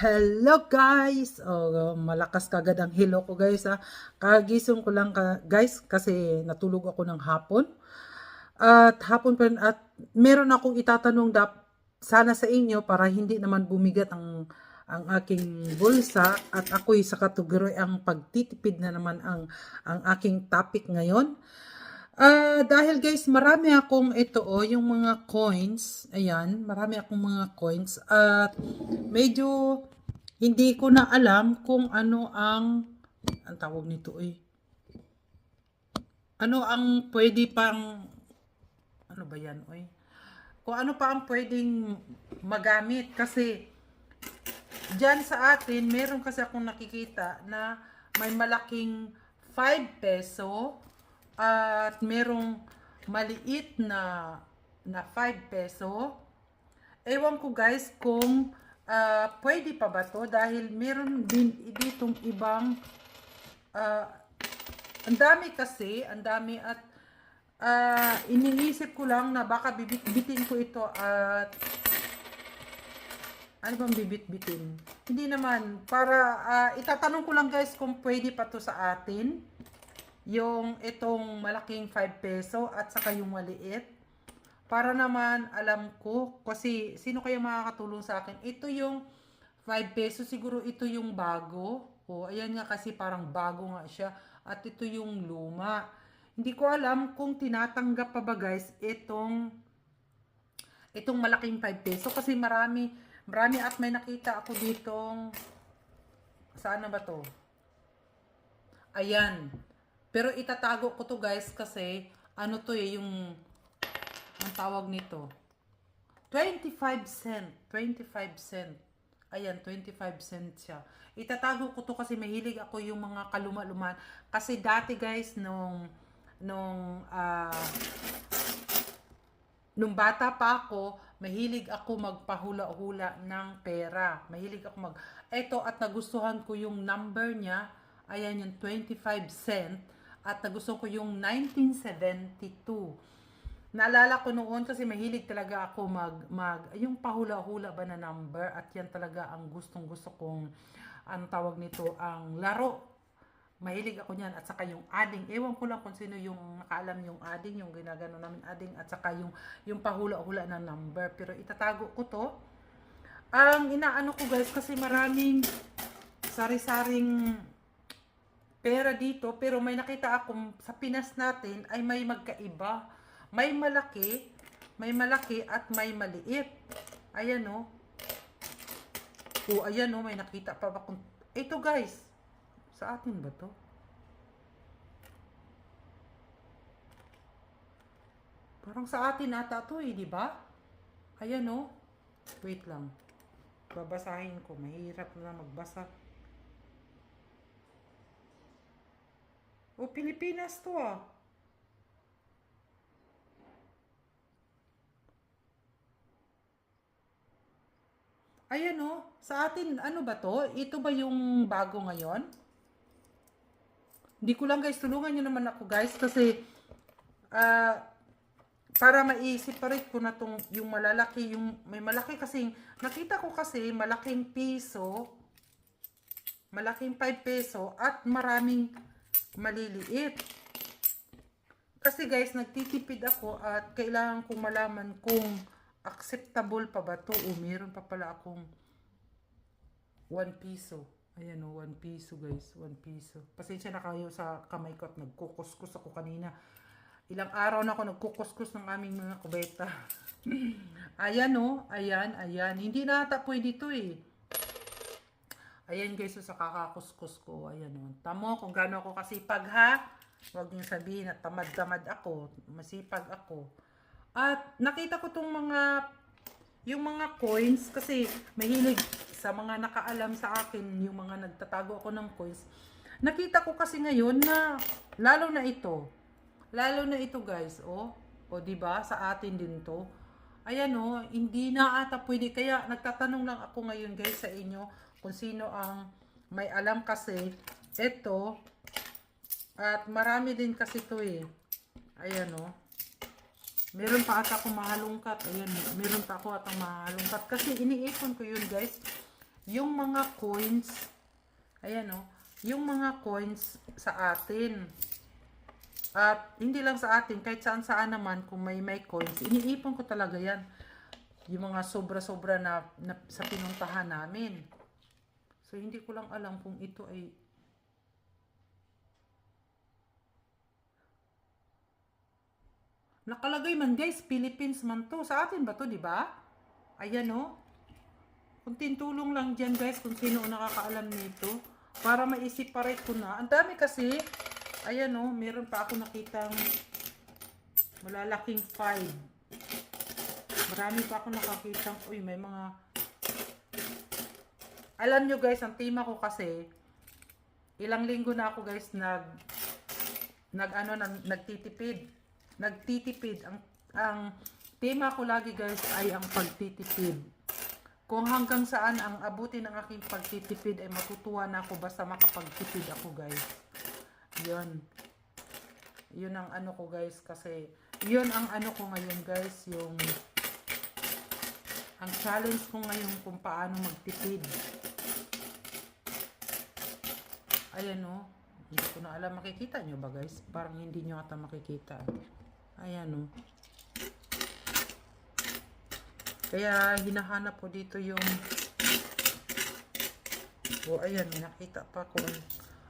hello guys! Oh, malakas kagad ang hello ko guys ha. Kagising ko lang ka, guys kasi natulog ako ng hapon. At hapon pa at meron akong itatanong dap sana sa inyo para hindi naman bumigat ang ang aking bulsa at ako'y sa kategory ang pagtitipid na naman ang ang aking topic ngayon. Ah, dahil guys, marami akong ito oh, yung mga coins. Ayan, marami akong mga coins at medyo hindi ko na alam kung ano ang ang tawag nito eh. Ano ang pwede pang ano ba yan, oy? Kung ano pa ang pwedeng magamit kasi Diyan sa atin, meron kasi akong nakikita na may malaking 5 peso at merong maliit na na 5 peso. Ewan ko guys kung ah, pwede pa ba to dahil meron din ditong ibang ah, ang dami kasi, ang dami at ah, iniisip ko lang na baka bibit-bitin ko ito at ano bang bibit-bitin? Hindi naman. Para ah, itatanong ko lang guys kung pwede pa to sa atin. Yung itong malaking 5 peso at saka yung maliit. Para naman alam ko kasi sino kaya makakatulong sa akin. Ito yung 5 peso siguro ito yung bago. O ayan nga kasi parang bago nga siya. At ito yung luma. Hindi ko alam kung tinatanggap pa ba guys itong itong malaking 5 peso kasi marami marami at may nakita ako ditong saan na ba to ayan pero itatago ko to guys kasi ano to eh yung ang tawag nito 25 cent 25 cent ayan 25 cent siya itatago ko to kasi mahilig ako yung mga kaluma-luman kasi dati guys nung nung ah nung bata pa ako, mahilig ako magpahula-hula ng pera. Mahilig ako mag... Eto, at nagustuhan ko yung number niya. Ayan yung 25 cent. At nagustuhan ko yung 1972. Naalala ko noon kasi mahilig talaga ako mag... mag yung pahula-hula ba na number. At yan talaga ang gustong gusto kong ang tawag nito, ang laro. Mahilig ako niyan. At saka yung adding. Ewan ko lang kung sino yung nakaalam yung adding yung ginagano namin adding at saka yung yung pahula-hula na number. Pero itatago ko to. Ang inaano ko guys kasi maraming sari-saring pera dito pero may nakita ako sa Pinas natin ay may magkaiba may malaki may malaki at may maliit ayan oh oh ayan oh may nakita pa ba kung ito guys sa atin ba to? Parang sa atin ata to eh, di ba? Ayan oh. Wait lang. Babasahin ko. Mahirap na magbasa. O, Pilipinas to ah. Ayan oh. Sa atin, ano ba to? Ito ba yung bago ngayon? Hindi ko lang guys, tulungan nyo naman ako guys kasi ah para ma-separate ko na tong yung malalaki, yung may malaki kasi nakita ko kasi malaking piso, malaking 5 peso at maraming maliliit. Kasi guys, nagtitipid ako at kailangan kong malaman kung acceptable pa ba to o meron pa pala akong 1 piso. Ayan o, 1 piso guys, 1 piso. Pasensya na kayo sa kamay ko at nagkukuskus ako kanina. Ilang araw na ako nagkukuskus ng aming mga kubeta. ayan o, ayan, ayan. Hindi na ata pwede ito eh. Ayan guys, so sa kakakuskus ko. Ayan o. Tamo kung gaano ako kasipag ha. Huwag niyo sabihin na tamad-tamad ako. Masipag ako. At nakita ko tong mga yung mga coins kasi mahilig sa mga nakaalam sa akin yung mga nagtatago ako ng coins. Nakita ko kasi ngayon na lalo na ito. Lalo na ito guys, oh. O di ba sa atin din to. Ayan oh, hindi na ata pwede kaya nagtatanong lang ako ngayon guys sa inyo kung sino ang may alam kasi ito at marami din kasi to eh. Ayan oh. Meron pa ata akong mahalungkat. Ayan, meron pa ako atang mahalungkat. Kasi iniipon ko yun, guys. yung mga coins, ayan o, yung mga coins sa atin. At hindi lang sa atin, kahit saan saan naman, kung may may coins, iniipon ko talaga yan. Yung mga sobra-sobra na, na sa pinuntahan namin. So, hindi ko lang alam kung ito ay Nakalagay man guys, Philippines man to. Sa atin ba to, di ba? Ayan o. Kunting tulong lang dyan guys kung sino nakakaalam nito. Para maisip-parate ko na. Ang dami kasi. Ayan o, meron pa ako nakitang malalaking 5. Marami pa ako nakakitang, uy, may mga... Alam nyo guys, ang tema ko kasi, ilang linggo na ako guys nag nag ano nag, nagtitipid. Nagtitipid ang ang tema ko lagi guys ay ang pagtitipid. Kung hanggang saan ang abuti ng aking pagtitipid ay matutuwa na ako basta makapagtipid ako guys. 'Yon. 'Yun ang ano ko guys kasi 'yun ang ano ko ngayon guys, yung ang challenge ko ngayon kung paano magtipid. Ayan o. Hindi ko na alam. Makikita nyo ba guys? Parang hindi nyo ata makikita. Ayan o. Kaya hinahanap ko dito yung Oh, ayan, nakita pa ko.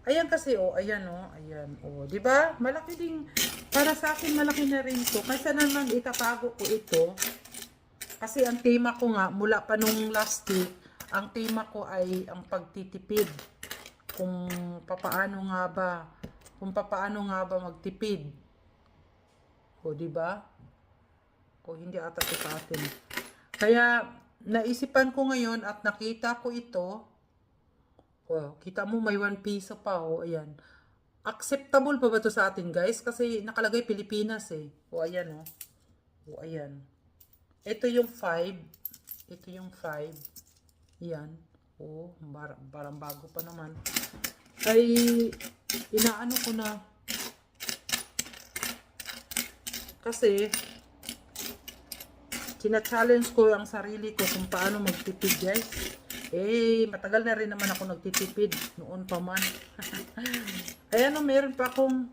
Ayan kasi oh, ayan oh, ayan oh, 'di ba? Malaki ding para sa akin malaki na rin 'to. Kaysa naman itatago ko ito. Kasi ang tema ko nga mula pa nung last week, ang tema ko ay ang pagtitipid. Kung papaano nga ba, kung papaano nga ba magtipid. O, di ba? O, hindi ata ito sa atin. Kaya, naisipan ko ngayon at nakita ko ito. O, kita mo may 1 piso pa. O, ayan. Acceptable pa ba to sa atin, guys? Kasi nakalagay Pilipinas eh. O, ayan o. O, ayan. Ito yung 5. Ito yung 5. Yan. Oh, parang, bago pa naman. Ay, inaano ko na. Kasi, challenge ko ang sarili ko kung paano magtipid, guys. Eh, matagal na rin naman ako nagtitipid. Noon pa man. Ayan, no, meron pa akong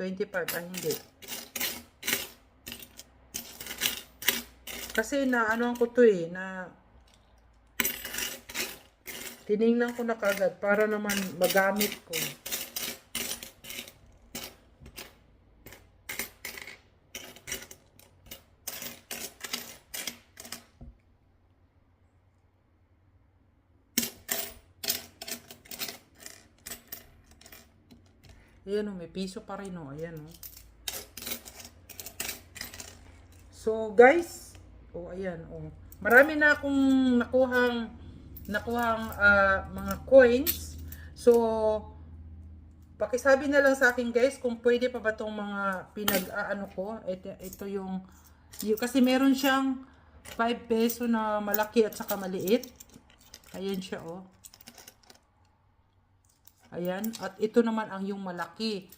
25. Ah, hindi. Kasi na ano ko to eh, na tiningnan ko na kagad para naman magamit ko. Ayan o, may piso pa rin o. Ayan o. So, guys, oh, ayan, oh. Marami na akong nakuhang nakuhang ah, mga coins. So, pakisabi na lang sa akin, guys, kung pwede pa ba tong mga pinag-aano ko. Ito, ito yung, yung, kasi meron siyang 5 peso na malaki at saka maliit. Ayan siya, oh. Ayan. At ito naman ang yung malaki.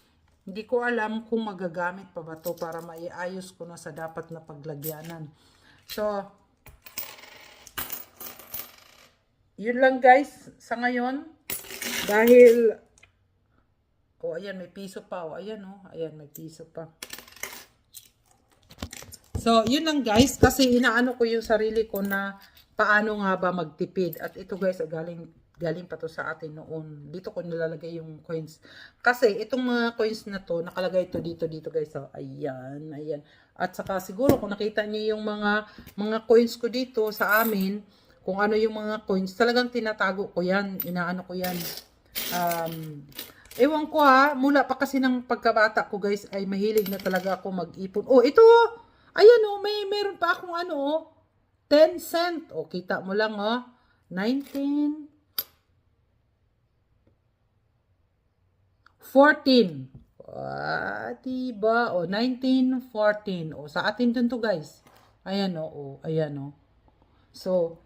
Hindi ko alam kung magagamit pa ba to para maiayos ko na sa dapat na paglagyanan. So, yun lang guys sa ngayon. Dahil, oh ayan may piso pa. Oh, ayan oh, ayan may piso pa. So, yun lang guys. Kasi inaano ko yung sarili ko na paano nga ba magtipid. At ito guys, galing galing pa to sa atin noon. Dito ko nilalagay yung coins. Kasi itong mga coins na to, nakalagay to dito, dito guys. So, ayan, ayan. At saka siguro kung nakita niyo yung mga mga coins ko dito sa amin, kung ano yung mga coins, talagang tinatago ko yan. Inaano ko yan. Um, ewan ko ha, mula pa kasi ng pagkabata ko guys, ay mahilig na talaga ako mag-ipon. Oh, ito oh! Ayan oh, may meron pa akong ano oh, 10 cent. Oh, kita mo lang oh. 19, 14. Ah, diba? O, 1914. O, sa atin dun to, guys. Ayan, o. o ayan, o. So,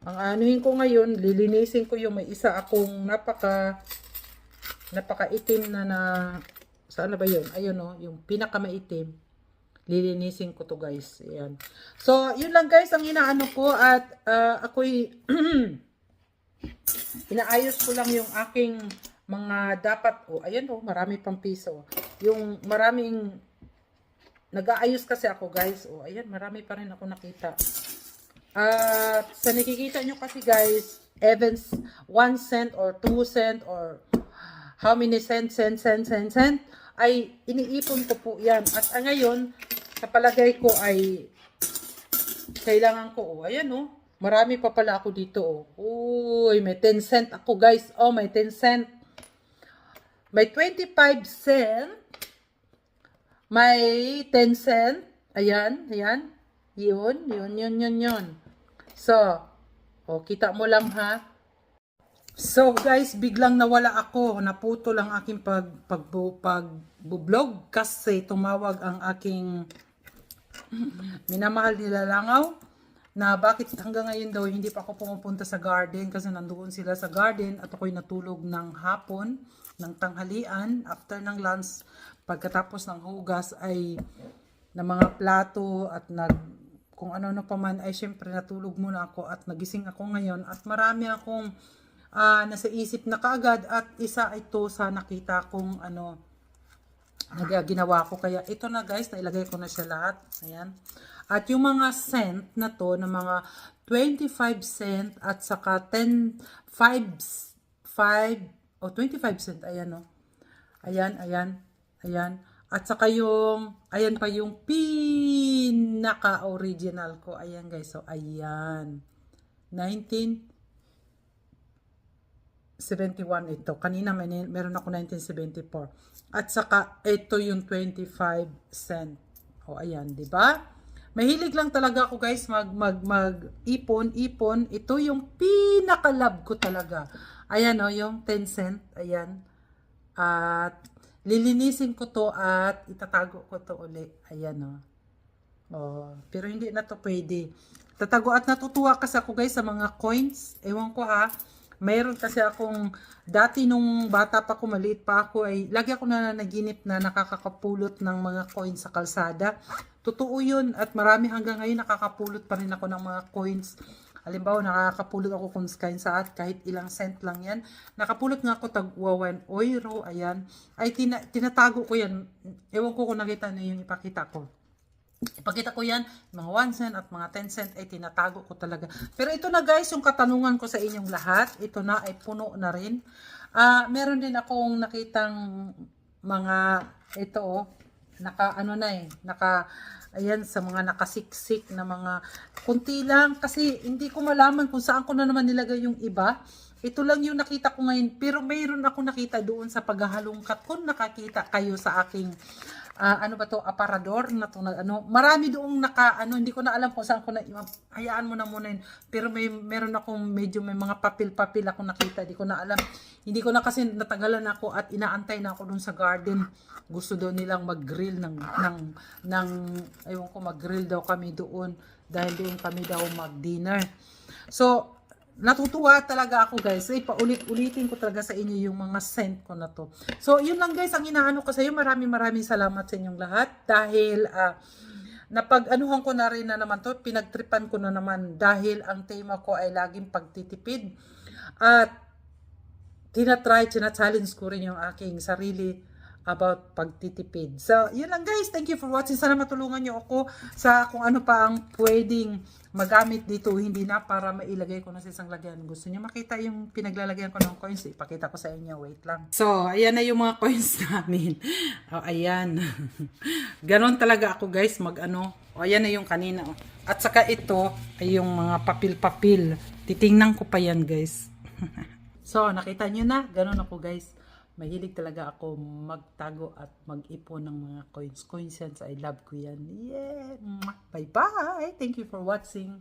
ang anuhin ko ngayon, lilinisin ko yung may isa akong napaka napaka itim na na saan na ba yun? Ayun, o. Yung pinaka maitim. lilinisin ko to guys. Ayan. So, yun lang guys ang inaano ko at uh, ako'y inaayos ko lang yung aking mga dapat, oh, ayan oh, marami pang piso. Yung maraming, nag-aayos kasi ako guys, oh, ayan, marami pa rin ako nakita. At sa nakikita nyo kasi guys, Evans 1 cent or 2 cent or how many cent, cent, cent, cent, cent, ay iniipon ko po yan. At ah, ngayon, sa palagay ko ay kailangan ko, oh, ayan oh, marami pa pala ako dito oh. Uy, may 10 cent ako guys, oh, may 10 cent. May 25 cent, may 10 cent, ayan, ayan, yun, yun, yun, yun, yun. So, oh, kita mo lang ha. So guys, biglang nawala ako. Naputo lang aking pag pag pagbo-vlog kasi tumawag ang aking minamahal nila langaw na bakit hanggang ngayon daw hindi pa ako pumupunta sa garden kasi nandoon sila sa garden at ako'y natulog ng hapon, ng tanghalian, after ng lunch, pagkatapos ng hugas ay na mga plato at nag kung ano na pa man ay syempre natulog muna ako at nagising ako ngayon at marami akong ah, nasa isip na kaagad at isa ito sa nakita kong ano na ginawa ko. Kaya ito na guys, nailagay ko na siya lahat. Ayan. At yung mga cent na to, na mga 25 cent at saka 10, 5, 5, o 25 cent. Ayan o. Ayan, ayan, ayan. At saka yung, ayan pa yung pinaka-original ko. Ayan guys, so ayan. 19, 71 ito. Kanina may, meron ako 1974. At saka ito yung 25 cent. O ayan, 'di ba? Mahilig lang talaga ako guys mag mag mag ipon, ipon. Ito yung pinaka-love ko talaga. Ayan o, yung 10 cent. Ayan. At lilinisin ko to at itatago ko to uli. Ayan o. Oh, pero hindi na to pwede. Tatago at natutuwa kasi ako guys sa mga coins. Ewan ko ha. Mayroon kasi akong, dati nung bata pa ako, maliit pa ako, ay lagi ako na naginip na nakakakapulot ng mga coins sa kalsada. Totoo yun at marami hanggang ngayon nakakapulot pa rin ako ng mga coins. Halimbawa, nakakapulot ako kung kain saat, kahit ilang cent lang yan. Nakapulot nga ako tag 1 euro, ayan. Ay, tina, tinatago ko yan. Ewan ko kung nakita niyo yung ipakita ko. Ipakita ko yan, mga 1 cent at mga 10 cent ay tinatago ko talaga. Pero ito na guys, yung katanungan ko sa inyong lahat, ito na ay puno na rin. Ah, meron din akong nakitang mga ito oh, naka ano na eh, naka ayan sa mga nakasiksik na mga kunti lang kasi hindi ko malaman kung saan ko na naman nilagay yung iba. Ito lang yung nakita ko ngayon, pero mayroon ako nakita doon sa paghahalongkat. Kung nakakita kayo sa aking ah, ano ba to aparador na to na ano. Marami doong naka ano hindi ko na alam kung saan ko na hayaan mo na muna yun. Pero may meron akong medyo may mga papel-papel ako nakita hindi ko na alam. Hindi ko na kasi natagalan ako at inaantay na ako doon sa garden. Gusto daw nilang mag-grill ng ng ng ayun ko mag-grill daw kami doon. Dahil doon kami daw mag-dinner. So natutuwa talaga ako guys. Eh, paulit-ulitin ko talaga sa inyo yung mga scent ko na to. So, yun lang guys, ang inaano ko sa iyo. Maraming maraming salamat sa inyong lahat. Dahil, uh, napag-anuhan ko na rin na naman to. Pinagtripan ko na naman dahil ang tema ko ay laging pagtitipid. At, tinatry, tina-challenge ko rin yung aking sarili about pagtitipid. So, yun lang guys. Thank you for watching. Sana matulungan nyo ako sa kung ano pa ang pwedeng magamit dito. Hindi na para mailagay ko na sa isang lagyan. Gusto nyo makita yung pinaglalagyan ko ng coins? Ipakita ko sa inyo. Wait lang. So, ayan na yung mga coins namin. Oh, ayan. Ganon talaga ako guys mag ano. O, ayan na yung kanina. Oh. At saka ito ay yung mga papil-papil. Titingnan ko pa yan guys. so, nakita nyo na. Ganon ako guys mahilig talaga ako magtago at mag-ipon ng mga coins. Coins I love ko yan. Yeah! Bye-bye! Thank you for watching.